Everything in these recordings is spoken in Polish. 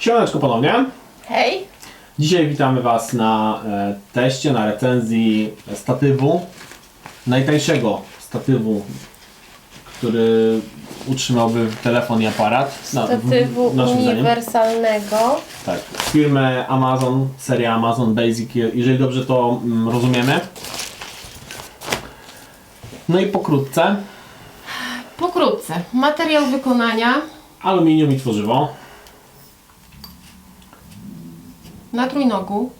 Siemaneczko ponownie. Hej! Dzisiaj witamy Was na e, teście, na recenzji statywu. Najtańszego statywu, który utrzymałby telefon i aparat. Na- w- Statywu naszym zdaniem. uniwersalnego. Tak, firmy Amazon, seria Amazon Basic, je- jeżeli dobrze to mm, rozumiemy. No i pokrótce, Pokrótce. Materiał wykonania aluminium i tworzywo na trójnogu.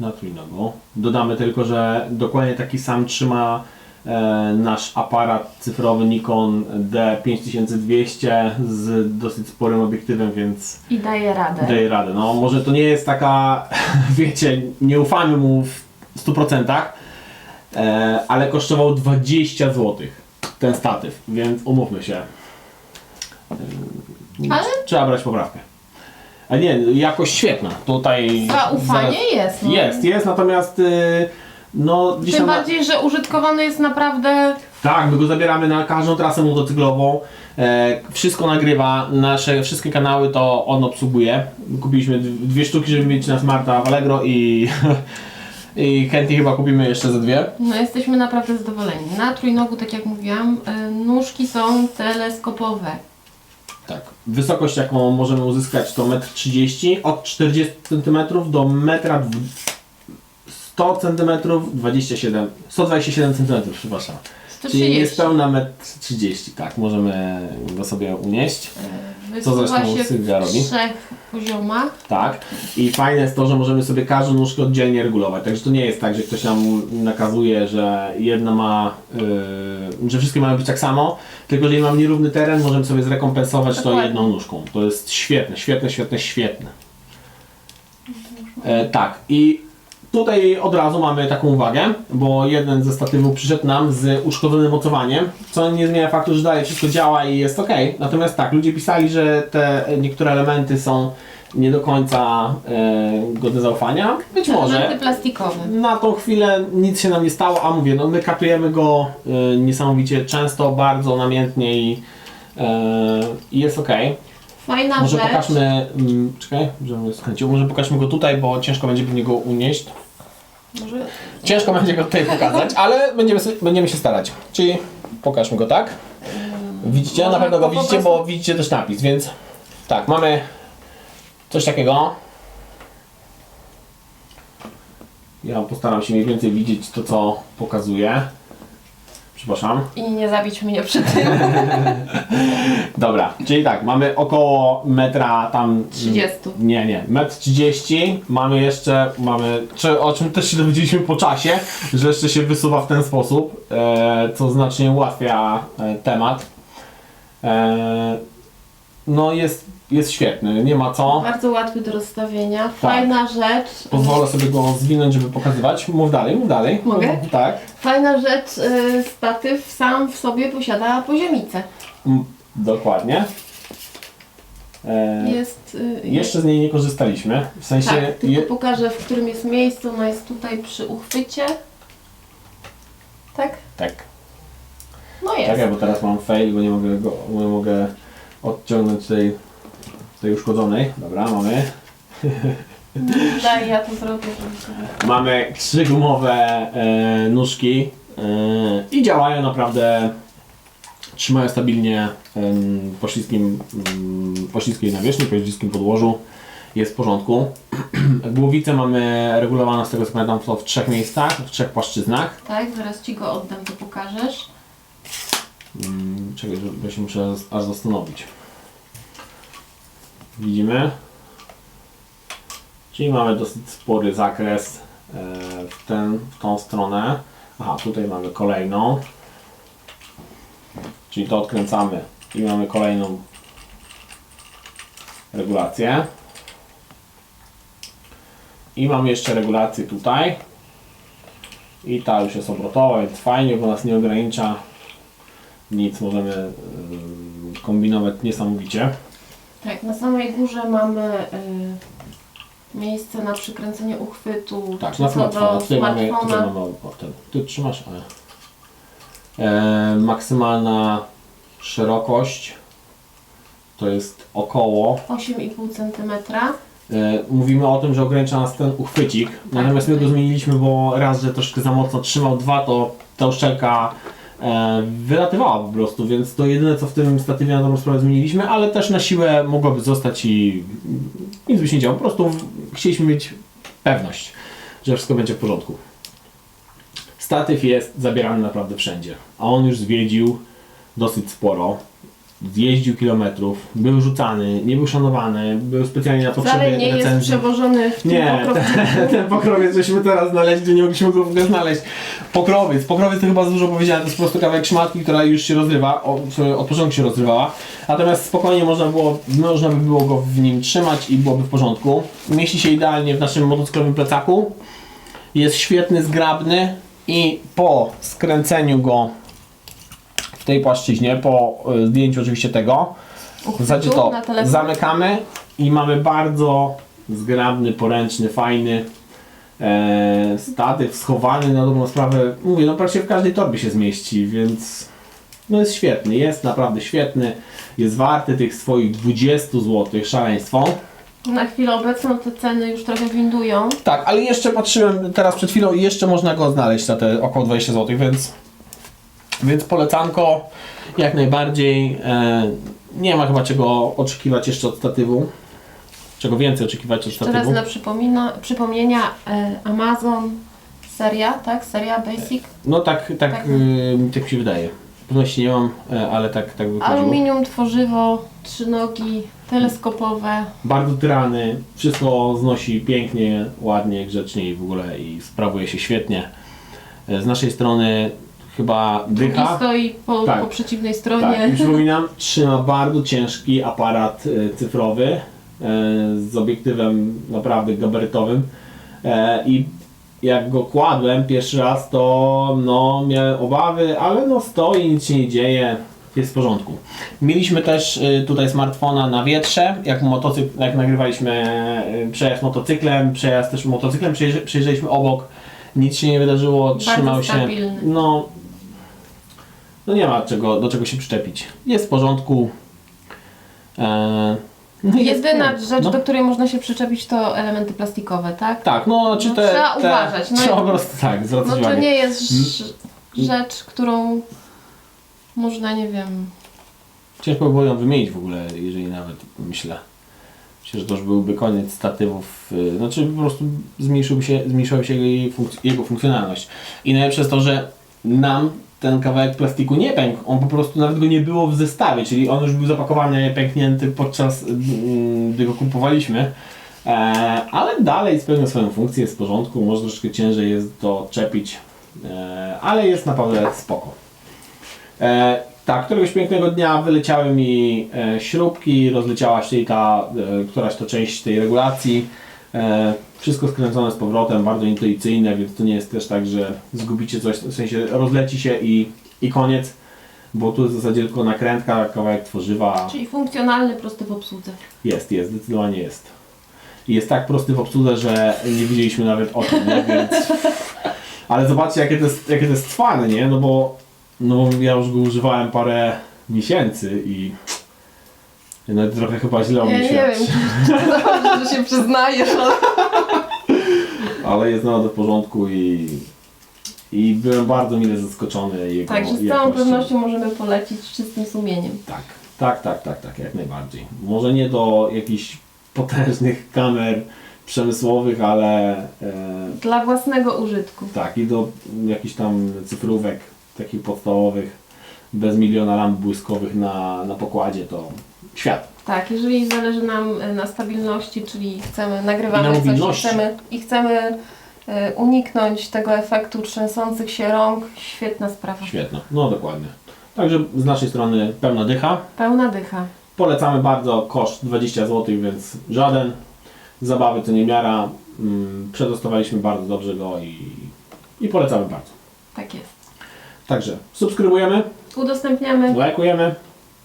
na trójnogu. Dodamy tylko, że dokładnie taki sam trzyma e, nasz aparat cyfrowy Nikon D5200 z dosyć sporym obiektywem, więc I daje radę. daje radę. No może to nie jest taka, wiecie, nie ufamy mu w 100%, e, ale kosztował 20 zł ten statyw, więc umówmy się. E, Ale- Trzeba brać poprawkę. A nie, jakość świetna. Tutaj Zaufanie zaraz- jest. No. jest, jest, natomiast y, no gdzieś Tym tam na- bardziej, że użytkowany jest naprawdę tak, my go zabieramy na każdą trasę motocyklową. E, wszystko nagrywa, nasze wszystkie kanały to on obsługuje. Kupiliśmy d- dwie sztuki, żeby mieć na Smarta w Allegro i, i chętnie chyba kupimy jeszcze ze dwie. no, jesteśmy naprawdę zadowoleni. Na trójnogu, tak jak mówiłam, y, nóżki są teleskopowe. Tak. Wysokość jaką możemy uzyskać to 1,30 m, od 40 cm do 1,1 m 100 cm 27 127 cm, przepraszam. Czyli 130. niespełna 1,30 m, tak, możemy go sobie unieść. Co Wysuwa zresztą się Sylwia w robi. trzech poziomach. Tak. I fajne jest to, że możemy sobie każdą nóżkę oddzielnie regulować. Także to nie jest tak, że ktoś nam nakazuje, że jedna ma, yy, że wszystkie mają być tak samo, tylko jeżeli mam nierówny teren, możemy sobie zrekompensować to Dokładnie. jedną nóżką. To jest świetne, świetne, świetne, świetne. E, tak. I tutaj od razu mamy taką uwagę, bo jeden ze statywów przyszedł nam z uszkodzonym mocowaniem, co nie zmienia faktu, że dalej wszystko działa i jest ok. Natomiast tak, ludzie pisali, że te niektóre elementy są nie do końca e, godne zaufania. Być może. Elementy plastikowe. Na tą chwilę nic się nam nie stało, a mówię, no my katujemy go e, niesamowicie często, bardzo namiętnie i, e, i jest ok. Fajna Może rzecz. pokażmy, mm, czekaj, żebym skręcił, może pokażmy go tutaj, bo ciężko będzie mnie go unieść. Może Ciężko będzie go tutaj pokazać, ale będziemy, będziemy się starać. Czyli pokażmy go tak. Widzicie? Na pewno go widzicie, bo widzicie też napis, więc tak, mamy coś takiego. Ja postaram się mniej więcej widzieć to, co pokazuję. Przepraszam. i nie zabić mnie przy tym. Dobra, czyli tak, mamy około metra tam... 30. Nie, nie, metr 30. Mamy jeszcze, mamy, czy, o czym też się dowiedzieliśmy po czasie, że jeszcze się wysuwa w ten sposób, e, co znacznie ułatwia e, temat. E, no jest, jest świetny, nie ma co. Bardzo łatwy do rozstawienia. Fajna rzecz. Pozwolę sobie go zwinąć, żeby pokazywać. Mów dalej, mów dalej. Mogę? Tak. Fajna rzecz, y, statyw sam w sobie posiada poziomicę. Mm, Dokładnie. E, Jest. y, jeszcze z niej nie korzystaliśmy. W sensie. Tak, tylko je, pokażę w którym jest miejscu. Ona jest tutaj przy uchwycie. Tak? tak. No jest. Czekaj, bo teraz mam fail, bo nie mogę go, nie mogę odciągnąć tej, tej uszkodzonej. Dobra, mamy. Daj, ja to zrobię, żeby. Mamy trzy gumowe e, nóżki e, i działają naprawdę, trzymają stabilnie em, po śliskim, mm, po śliskiej nawierzchni, po śliskim podłożu. Jest w porządku. Głowicę mamy regulowaną z tego co pamiętam to w trzech miejscach, w trzech płaszczyznach. Tak, zaraz ci go oddam, to pokażesz. Mm, Czekaj, się muszę aż zastanowić. Widzimy? Czyli mamy dosyć spory zakres e, w, ten, w tą stronę. Aha, tutaj mamy kolejną. Czyli to odkręcamy i mamy kolejną regulację. I mamy jeszcze regulację tutaj. I ta już jest obrotowa, więc fajnie, bo nas nie ogranicza nic, możemy ym, kombinować niesamowicie. Tak, na samej górze mamy y, miejsce na przykręcenie uchwytu. Tak, na smartfona. Tutaj mamy, tutaj mamy ten. Ty trzymasz, ale. E, maksymalna szerokość to jest około 8,5 cm. E, Mówimy o tym, że ogranicza nas ten uchwycik, natomiast my go zmieniliśmy, bo raz, że troszkę za mocno trzymał, dwa, to ta uszczelka e, wylatywała po prostu, więc to jedyne co w tym statywie na dobrą sprawę zmieniliśmy, ale też na siłę mogłoby zostać i nic by się nie działo. Po prostu chcieliśmy mieć pewność, że wszystko będzie w porządku. Statyw jest zabierany naprawdę wszędzie, a on już zwiedził dosyć sporo. Zjeździł kilometrów, był rzucany, nie był szanowany, był specjalnie na potrzeby Wcale nie jest przewożony w tym Nie, ten, ten pokrowiec, żeśmy teraz znaleźli, nie mogliśmy go w ogóle znaleźć. Pokrowiec, pokrowiec to chyba za dużo powiedziałem, to jest po prostu kawałek szmatki, która już się rozrywa, od początku się rozrywała. Natomiast spokojnie można, było, można by było go w nim trzymać i byłoby w porządku. Mieści się idealnie w naszym motocyklowym plecaku. Jest świetny, zgrabny i po skręceniu go w tej płaszczyźnie, po y, zdjęciu oczywiście tego, w zasadzie to zamykamy i mamy bardzo zgrabny, poręczny, fajny e, statyw schowany na dobrą sprawę. Mówię, no praktycznie w każdej torbie się zmieści, więc no jest świetny, jest naprawdę świetny. Jest warty tych swoich 20 zł, szaleństwo. Na chwilę obecną te ceny już trochę windują. Tak, ale jeszcze patrzyłem teraz przed chwilą i jeszcze można go znaleźć za te około 20 zł, więc, więc polecanko jak najbardziej. E, nie ma chyba czego oczekiwać jeszcze od statywu. Czego więcej oczekiwać od Jeszcze raz statywu. dla przypomina, przypomnienia e, Amazon seria, tak? Seria Basic. No tak, tak, Tak. tak mi się wydaje. Pewności nie mam, e, ale tak, tak wychodziło. Aluminium, tworzywo, trzy nogi, teleskopowe. Bardzo tyrany, wszystko znosi pięknie, ładnie, grzecznie i w ogóle i sprawuje się świetnie. E, Z naszej strony chyba Drugi dycha. stoi po, Tak. po przeciwnej Tak, stronie. przypominam, trzyma bardzo ciężki aparat cyfrowy z obiektywem naprawdę gabarytowym e, i jak go kładłem pierwszy raz, to no, miałem obawy, ale no stoi, nic się nie dzieje, jest w porządku. Mieliśmy też y, tutaj smartfona na wietrze, jak, motocykl, jak nagrywaliśmy przejazd motocyklem, przejazd też motocyklem, przejeżdż- przejeżdżaliśmy obok, nic się nie wydarzyło, trzymał się. stabilny. No, no nie ma czego, do czego się przyczepić. Jest w porządku. E, no Jedyna jest- rzecz, no. do której można się przyczepić, to elementy plastikowe, tak? Tak, no znaczy No, te, trzeba te, uważać, no Trzeba po prostu tak, zwracać No to nie jest Mm. rz- rzecz, którą można, nie wiem, Ciężko by było ją wymienić w ogóle, jeżeli nawet myślę. Myślę, że to już byłby koniec statywów. y, Znaczy po prostu zmniejszyłby się, zmniejszyłaby się jej jego funkcjonalność. I najlepsze jest to, że nam ten kawałek plastiku nie pękł. On po prostu nawet go nie było w zestawie, czyli on już był zapakowany pęknięty podczas mm, gdy go kupowaliśmy. E, ale dalej spełnia swoją funkcję, jest w porządku, może troszeczkę ciężej jest to czepić, e, ale jest naprawdę spoko. E, tak, któregoś pięknego dnia wyleciały mi śrubki, rozleciała się ta, któraś to część tej regulacji. Wszystko skręcone z powrotem, bardzo intuicyjne, więc to nie jest też tak, że zgubicie coś, w sensie rozleci się i, i koniec, bo tu jest w zasadzie tylko nakrętka, kawałek tworzywa. czyli funkcjonalny, prosty w obsłudze. Jest, jest, zdecydowanie jest. I jest tak prosty w obsłudze, że nie widzieliśmy nawet o tym, nie? Więc... Ale zobaczcie, jakie to jest, jakie to jest trwane, nie? No bo, no bo ja już go używałem parę miesięcy i no, trochę chyba źle o Ja mnie nie wiem, dobrze, że się przyznajesz, ale... Ale jest naprawdę w porządku i, i byłem bardzo mile zaskoczony jego Także z całą jakością. pewnością możemy polecić z czystym sumieniem. Tak, tak, tak, tak, tak, jak najbardziej. Może nie do jakichś potężnych kamer przemysłowych, ale e, Dla własnego użytku. tak, i do jakichś tam cyfrówek takich podstawowych, bez miliona lamp błyskowych na, na pokładzie, to świat. Tak, jeżeli zależy nam e, na stabilności, czyli chcemy, I na nagrywamy coś i chcemy, i chcemy e, uniknąć tego efektu trzęsących się rąk, świetna sprawa. Świetno, no dokładnie. Także z naszej strony pełna dycha. Pełna dycha. Polecamy bardzo, koszt 20 zł, więc żaden. Zabawy to nie miara. Mm, Przetestowaliśmy bardzo dobrze go i, i polecamy bardzo. Tak jest. Także subskrybujemy, Udostępniamy, lajkujemy,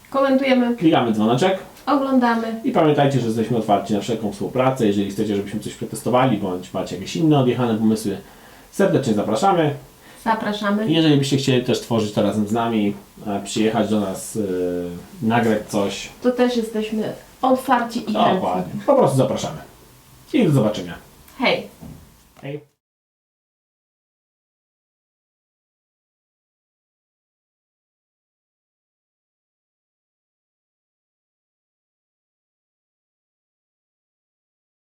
komentujemy, klikamy dzwoneczek oglądamy. i pamiętajcie, że jesteśmy otwarci na wszelką współpracę. Jeżeli chcecie, żebyśmy coś przetestowali, bądź macie jakieś inne odjechane pomysły, serdecznie zapraszamy. Zapraszamy. Jeżeli byście chcieli też tworzyć to razem z nami, e, przyjechać do nas, e, nagrać coś, To też jesteśmy otwarci i chętni. dokładnie. Po prostu zapraszamy. I do zobaczenia. Hej! Hej.